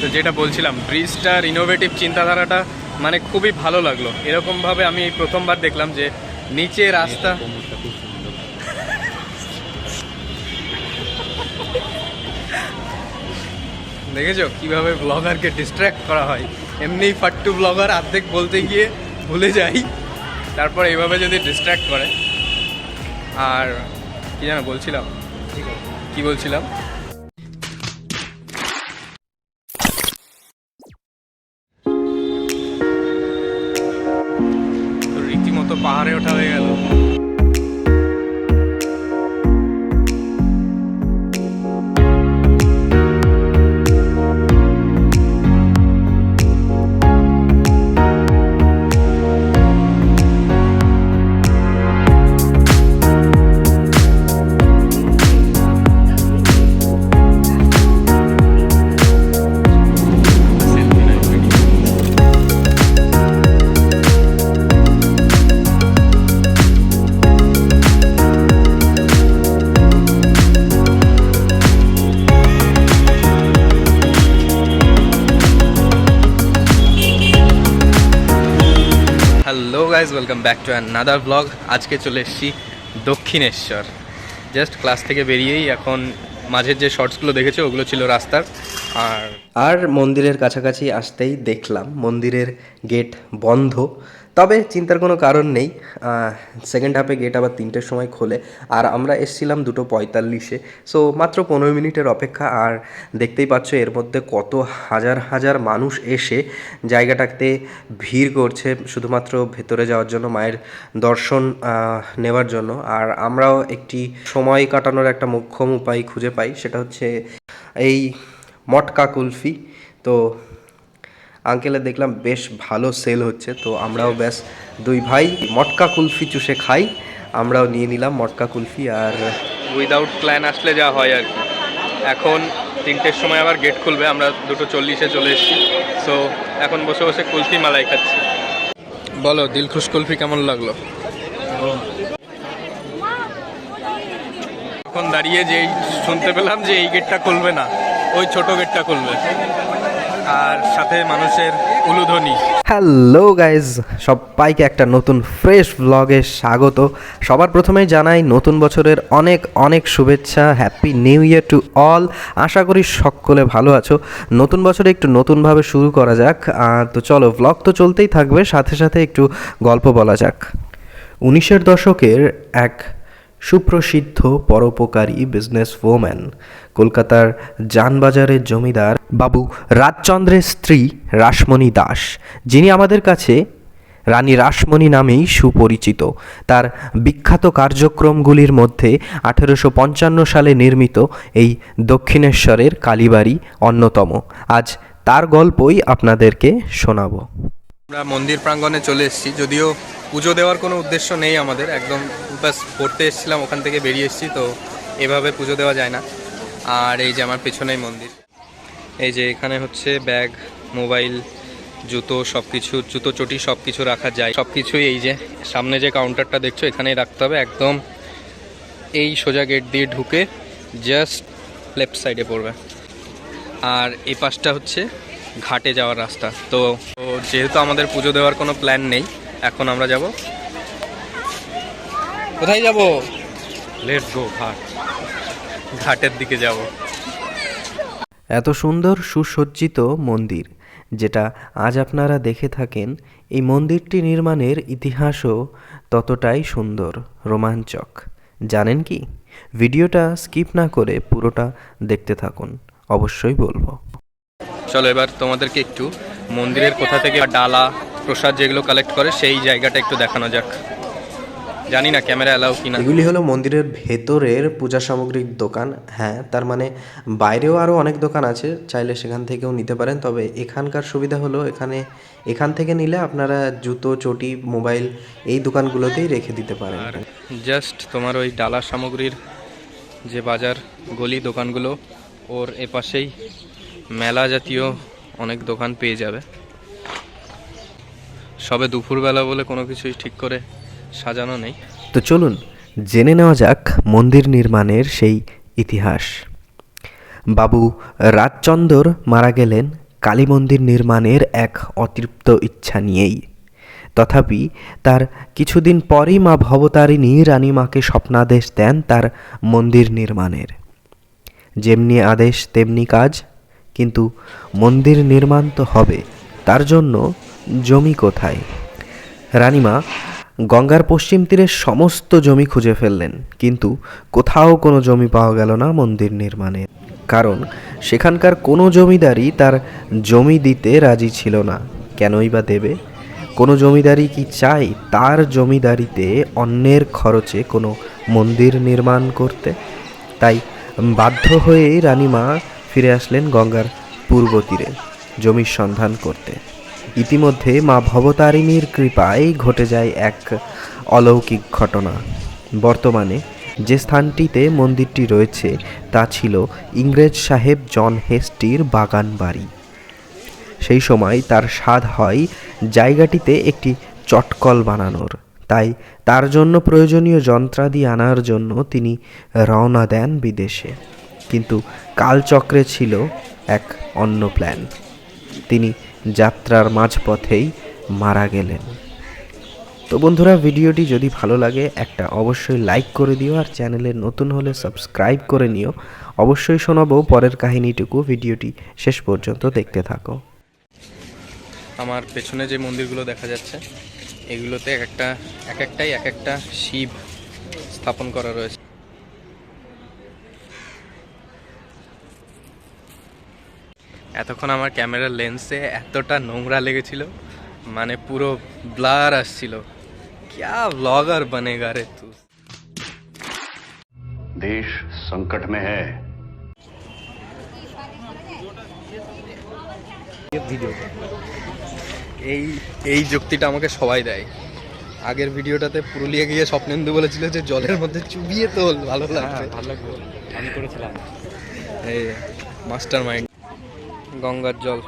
তো যেটা বলছিলাম ব্রিজটার ইনোভেটিভ চিন্তাধারাটা মানে খুবই ভালো লাগল। এরকমভাবে আমি এই প্রথমবার দেখলাম যে নিচে রাস্তা দেখেছ? কীভাবে ব্লগারকে ডিস্ট্র্যাক্ট করা হয়। এমনি ফাট্টু ব্লগার অর্ধেক বলতে গিয়ে ভুলে যাই। তারপর এইভাবে যদি ডিস্ট্র্যাক্ট করে। আর কি যেন বলছিলাম? কি বলছিলাম? Guys welcome back to another blog আজকে চলে এসেছি দক্ষিণেশ্বর। জাস্ট ক্লাস থেকে বেরিয়েই এখন মাঝের যে শর্টসগুলো দেখেছ, ওগুলো ছিল রাস্তার। আর আর মন্দিরের কাছাকাছি আসতেই দেখলাম। মন্দিরের গেট বন্ধ। তবে চিন্তার কোনো কারণ নেই। সেকেন্ড হাফে গেট আবার তিনটের সময় খোলে। আর আমরা এসছিলাম দুটো পঁয়তাল্লিশে। সো মাত্র পনেরো মিনিটের অপেক্ষা। আর দেখতেই পাচ্ছ, এর মধ্যে কত হাজার হাজার মানুষ এসে জায়গাটাতে ভিড় করছে, শুধুমাত্র ভেতরে যাওয়ার জন্য, মায়ের দর্শন নেওয়ার জন্য। আর আমরাও একটি সময় কাটানোর একটা মোক্ষম উপায় খুঁজে পাই। সেটা হচ্ছে এই মটকা কুলফি। তো আঙ্কেলের দেখলাম বেশ ভালো সেল হচ্ছে। তো আমরাও ব্যাস দুই ভাই মটকা কুলফি চুষে খাই। আমরাও নিয়ে নিলাম মটকা কুলফি আর উইদাউট প্ল্যান আসলে যা হয় আর কি। এখন তিনটের সময় আবার গেট খুলবে, আমরা দুটো চল্লিশে চলে এসেছি। সো এখন বসে বসে কুলফি মালাই খাচ্ছি। বলো, দিলখুশ কুলফি কেমন লাগল? এখন দাঁড়িয়ে যেই শুনতে পেলাম যে এই গেটটা খুলবে না, ওই ছোট গেটটা খুলবে। আর সাথে মানুষের উলুধ্বনি। হ্যালো গাইজ সবাইকে একটা নতুন ফ্রেশ ব্লগে স্বাগত। সবার প্রথমেই জানাই নতুন বছরের অনেক অনেক শুভেচ্ছা happy new year to all আশা করি সকলে ভালো আছো। নতুন বছরে একটু নতুনভাবে শুরু করা যাক। তো চলো ব্লগ তো চলতেই থাকবে, সাথে সাথে একটু গল্প বলা যাক। উনিশের দশকের এক সুপ্রসিদ্ধ, পরোপকারী বিজনেস ওম্যান কলকাতার জানবাজারের জমিদার বাবু রাজচন্দ্রের স্ত্রী রাসমণি দাস, যিনি আমাদের কাছে রানী রাসমণি নামেই সুপরিচিত। তার বিখ্যাত কার্যক্রমগুলির মধ্যে আঠেরোশো পঞ্চান্ন সালে নির্মিত এই দক্ষিণেশ্বরের কালীবাড়ি অন্যতম। আজ তার গল্পই আপনাদেরকে শোনাবো। আমরা মন্দির প্রাঙ্গণে চলে এসেছি, যদিও পুজো দেওয়ার কোনো উদ্দেশ্য নেই আমাদের। একদম ব্যাস পড়তে এসেছিলাম, ওখান থেকে বেরিয়ে এসেছি, তো এভাবে পুজো দেওয়া যায় না। আর এই যে আমার পেছনেই মন্দির। এই যে এখানে হচ্ছে ব্যাগ, মোবাইল, জুতো সব কিছু জুতো চটি সব কিছু রাখা যায়। সব কিছুই এই যে সামনে যে কাউন্টারটা দেখছ, এখানেই রাখতে হবে। একদম এই সোজা গেট দিয়ে ঢুকে জাস্ট লেফট সাইডে পড়বে। আর এই পাশটা হচ্ছে ঘাটে যাওয়ার রাস্তা। তো তো যেহেতু আমাদের পুজো দেওয়ার কোনো প্ল্যান নেই এখন আমরা যাব। কোথায় যাব? লেটস গো ঘাট। ঘাটের দিকে যাব। এত সুন্দর সুসজ্জিত মন্দির যেটা আজ আপনারা দেখে থাকেন এই মন্দিরটি নির্মাণের ইতিহাসও ততটাই সুন্দর রোমাঞ্চক। জানেন কি? ভিডিওটা স্কিপ না করে পুরোটা দেখতে থাকুন অবশ্যই বলব। চলো এবার তোমাদেরকে একটু মন্দিরের কোথা থেকে ডালা প্রসাদ যেগুলো কালেক্ট করে সেই জায়গাটা একটু দেখানো যাক। জানি না ক্যামেরা অ্যালাউ কিনা। এগুলি হলো মন্দিরের ভেতরের পূজা সামগ্রীর দোকান। হ্যাঁ তার মানে বাইরেও আরও অনেক দোকান আছে চাইলে সেখান থেকেও নিতে পারেন। তবে এখানকার সুবিধা হলো এখানে এখান থেকে নিলে আপনারা জুতো চটি মোবাইল এই দোকানগুলোতেই রেখে দিতে পারেন। আর জাস্ট তোমার ওই ডালা সামগ্রীর যে বাজার গলি দোকানগুলো ওর এপাশেই মেলা জাতীয় অনেক দোকান পেয়ে যাবে। সবে দুপুরবেলা বলে কোনো কিছুই ঠিক করে সাজানো নেই। তো চলুন, জেনে নেওয়া যাক মন্দির নির্মাণের সেই ইতিহাস। বাবু রাজচন্দর মারা গেলেন কালী মন্দির নির্মাণের এক অতৃপ্ত ইচ্ছা নিয়েই। তথাপি তার কিছুদিন পরই মা ভবতারিণী রানীমাকে স্বপ্নাদেশ দেন তার মন্দির নির্মাণের। যেমনি আদেশ, তেমনি কাজ, কিন্তু মন্দির নির্মাণ তো হবে, তার জন্য জমি কোথায়? রানীমা গঙ্গার পশ্চিম তীরের সমস্ত জমি খুঁজে ফেললেন, কিন্তু কোথাও কোনো জমি পাওয়া গেল না মন্দির নির্মাণে। কারণ সেখানকার কোনো জমিদারই তার জমি দিতে রাজি ছিল না। কেনই বা দেবে? কোনো জমিদারি কি চাই তার জমিদারিতে অন্যের খরচে কোনো মন্দির নির্মাণ করতে? তাই বাধ্য হয়েই রানীমা ফিরে আসলেন গঙ্গার পূর্ব তীরে, জমির সন্ধান করতে। ইতিমধ্যে মা ভবতারিণীর কৃপায় ঘটে যায় এক অলৌকিক ঘটনা। বর্তমানে যে স্থানটিতে মন্দিরটি রয়েছে, তা ছিল ইংরেজ সাহেব জন হেস্টির বাগান বাড়ি। সেই সময় তার স্বাদ হয় জায়গাটিতে একটি চটকল বানানোর। তাই তার জন্য প্রয়োজনীয় যন্ত্রাদি আনার জন্য তিনি রওনা দেন বিদেশে। কিন্তু কালচক্রে ছিল এক অন্য প্ল্যান। তিনি যাত্রার মাঝপথেই মারা গেলেন। তো বন্ধুরা, ভিডিওটি যদি ভালো লাগে, একটা অবশ্যই লাইক করে দিও, আর চ্যানেলে নতুন হলে সাবস্ক্রাইব করে নিও। অবশ্যই শোনাবো পরের কাহিনীটুকু, ভিডিওটি শেষ পর্যন্ত দেখতে থাকো। আমার পেছনে যে মন্দিরগুলো দেখা যাচ্ছে, এগুলোতে এক একটা, এক একটাই এক একটা শিব স্থাপন করা রয়েছে। এতক্ষণ আমার ক্যামেরার লেন্সে এতটা নোংরা লেগেছিল মানে পুরো ব্লার আসছিল ক্যা ব্লগার বনেগা রে তু देश संकट में है এই এই যুক্তিটা আমাকে সবাই দেয় আগের ভিডিওটাতে পুরুলিয়া গিয়ে স্বপ্নেন্দু বলেছিল যে জলের মধ্যে চুবিয়ে তোল ভালো লাগবে ভালো লাগবে আমি করেছিলাম এই মাস্টার মাইন্ড গঙ্গার জল।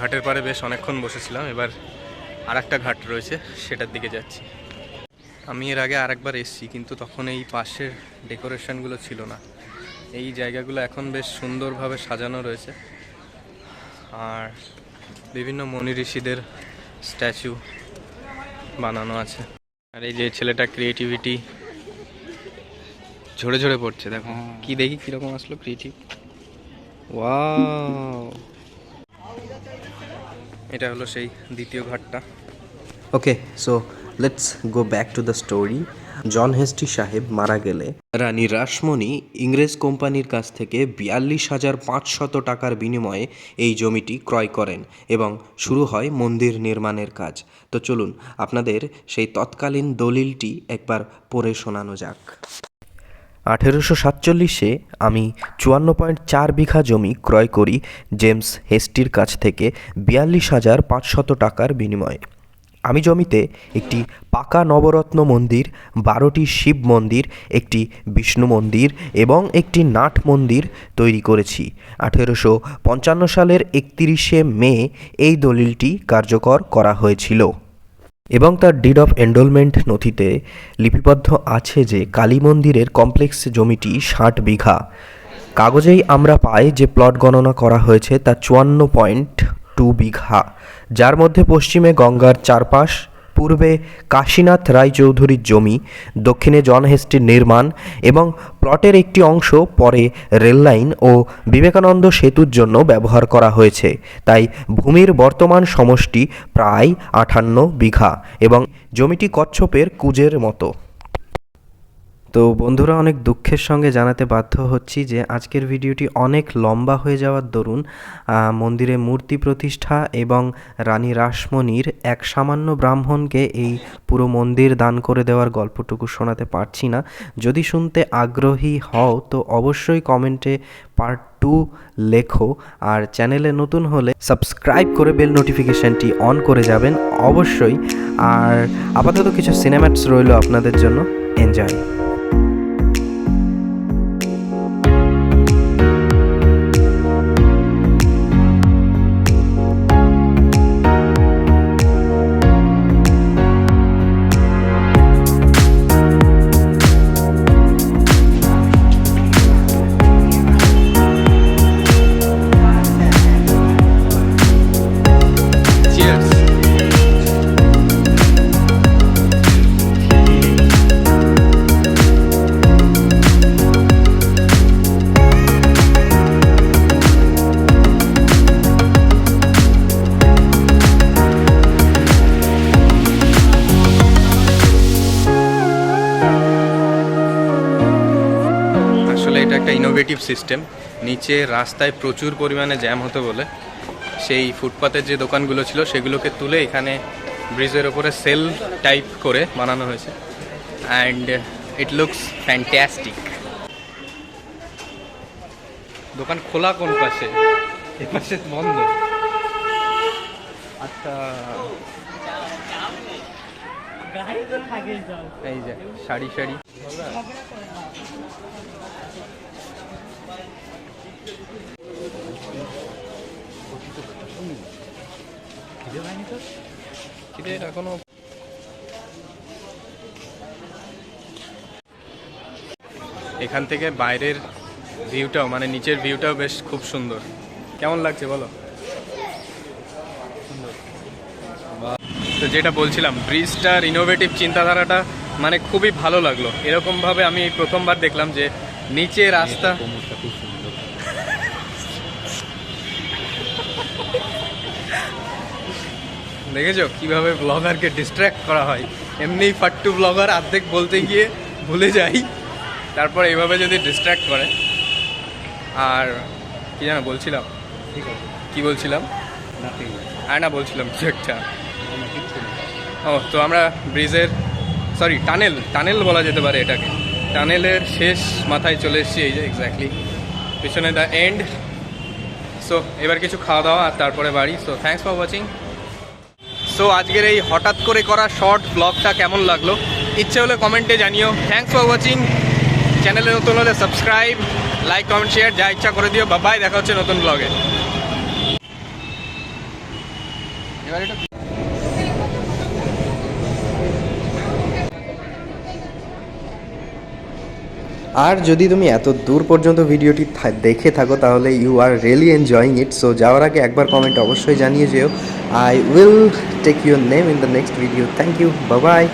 ঘাটের পাড়ে বেশ অনেকক্ষণ বসেছিলাম, এবার আর একটা ঘাট রয়েছে, সেটার দিকে যাচ্ছি। আমি এর আগে আরেকবার এসেছি কিন্তু তখন এই পাশের ডেকোরেশনগুলো ছিল না। এই জায়গাগুলো এখন বেশ সুন্দরভাবে সাজানো রয়েছে। আর বিভিন্ন মনি ঋষিদের স্ট্যাচু বানানো আছে। আর এই যে ছেলেটা ক্রিয়েটিভিটি ঝরে ঝরে পড়ছে দেখো। কি দেখি কীরকম আসলো ক্রিয়েটিভ ওয়াও! এটা হলো সেই দ্বিতীয় ঘাটটা okay so let's go back to the story John Hastie সাহেব মারা গেলে রানী রাসমণি ইংরেজ কোম্পানির কাছ থেকে বিয়াল্লিশ হাজার পাঁচশত টাকার বিনিময়ে এই জমিটি ক্রয় করেন এবং শুরু হয় মন্দির নির্মাণের কাজ। তো চলুন আপনাদের সেই তৎকালীন দলিলটি একবার পড়ে শোনানো যাক। আঠেরোশো সাতচল্লিশে আমি চুয়ান্ন পয়েন্ট চার বিঘা জমি ক্রয় করি জেমস হেস্টির কাছ থেকে বিয়াল্লিশ হাজার পাঁচশত টাকার বিনিময়ে। আমি জমিতে একটি পাকা নবরত্ন মন্দির, বারোটি শিব মন্দির, একটি বিষ্ণু মন্দির এবং একটি নাট মন্দির তৈরি করেছি। আঠেরোশো পঞ্চান্ন সালের একত্রিশে মে এই দলিলটি কার্যকর করা হয়েছিল। এবং তার ডিড অফ এন্ডোলমেন্ট নথিতে লিপিবদ্ধ আছে যে কালী মন্দিরের কমপ্লেক্স জমিটি ষাট বিঘা। কাগজেই আমরা পাই যে প্লট গণনা করা হয়েছে তা চুয়ান্ন পয়েন্ট টু বিঘা, যার মধ্যে পশ্চিমে গঙ্গার চারপাশ, পূর্বে কাশীনাথ রায়চৌধুরীর জমি, দক্ষিণে জন হেস্টির নির্মাণ এবং প্লটের একটি অংশ, পরে রেললাইন ও বিবেকানন্দ সেতুর জন্য ব্যবহার করা হয়েছে। তাই ভূমির বর্তমান সমষ্টি প্রায় আটান্ন বিঘা এবং জমিটি কচ্ছপের কুজের মতো। তো বন্ধুরা অনেক দুঃখের সঙ্গে জানাতে বাধ্য হচ্ছি যে আজকের ভিডিওটি অনেক লম্বা হয়ে যাওয়ার দরুন মন্দিরে মূর্তি প্রতিষ্ঠা এবং রানী রাসমণির এক সামান্য ব্রাহ্মণকে এই পুরো মন্দির দান করে দেওয়ার গল্পটুকু শোনাতে পারছি না। যদি শুনতে আগ্রহী হও তো অবশ্যই কমেন্টে পার্ট টু লেখো আর চ্যানেলে নতুন হলে সাবস্ক্রাইব করে বেল নোটিফিকেশানটি অন করে যাবেন অবশ্যই। আর আপাতত কিছু সিনেম্যাটস রইল আপনাদের জন্য। এনজয়! এটা সিস্টেম নিচে রাস্তায় প্রচুর পরিমাণে জ্যাম হতো বলে। সেই ফুটপাতের যে দোকানগুলো ছিল সেগুলোকে তুলে এখানে ব্রিজের ওপরে সেল টাইপ করে বানানো হয়েছে। অ্যান্ড ইট লুকস ফ্যান্টাস্টিক দোকান খোলা কোন পাশে? এ পাশে বন্ধ। আচ্ছা। এই যে শাড়ি শাড়ি। এখনও থেকে বাইরের ভিউটাও মানে নিচের ভিউটাও বেশ খুব সুন্দর কেমন লাগছে বলো। তো যেটা বলছিলাম ব্রিজটার ইনোভেটিভ চিন্তাধারাটা মানে খুবই ভালো লাগল এরকমভাবে আমি প্রথমবার দেখলাম যে নিচে রাস্তা দেখেছ কীভাবে ব্লগারকে ডিস্ট্র্যাক্ট করা হয়? এমনি ফাট্টু ব্লগার অর্ধেক বলতে গিয়ে ভুলে যাই। তারপর এইভাবে যদি ডিস্ট্র্যাক্ট করে। আর কি জানো বলছিলাম? ঠিক আছে। কি বলছিলাম? আর না বলছিলাম কিছু একটা। ও তো আমরা ব্রিজের সরি টানেল টানেল বলা যেতে পারে এটাকে। টানেলের শেষ মাথায় চলে এসেছি এই যে এক্স্যাক্টলি পিছনে দ্য এন্ড সো এবার কিছু খাওয়া দাওয়া আর তারপরে বাড়ি। So thanks for watching so আজকের এই হঠাৎ করে করা শর্ট ব্লগটা কেমন লাগল? ইচ্ছে হলে কমেন্টে জানিও। থ্যাংকস ফর ওয়াচিং চ্যানেলে নতুন হলে সাবস্ক্রাইব লাইক কমেন্ট শেয়ার যা ইচ্ছা করে দিও। বা বাই দেখা হচ্ছে নতুন ব্লগে এবার এটা আর যদি তুমি এত দূর পর্যন্ত ভিডিওটি দেখে থাকো, তাহলে you are really enjoying it so যাওয়ার আগে একবার কমেন্ট অবশ্যই জানিয়ে যেও। I will take your name in the next video thank you bye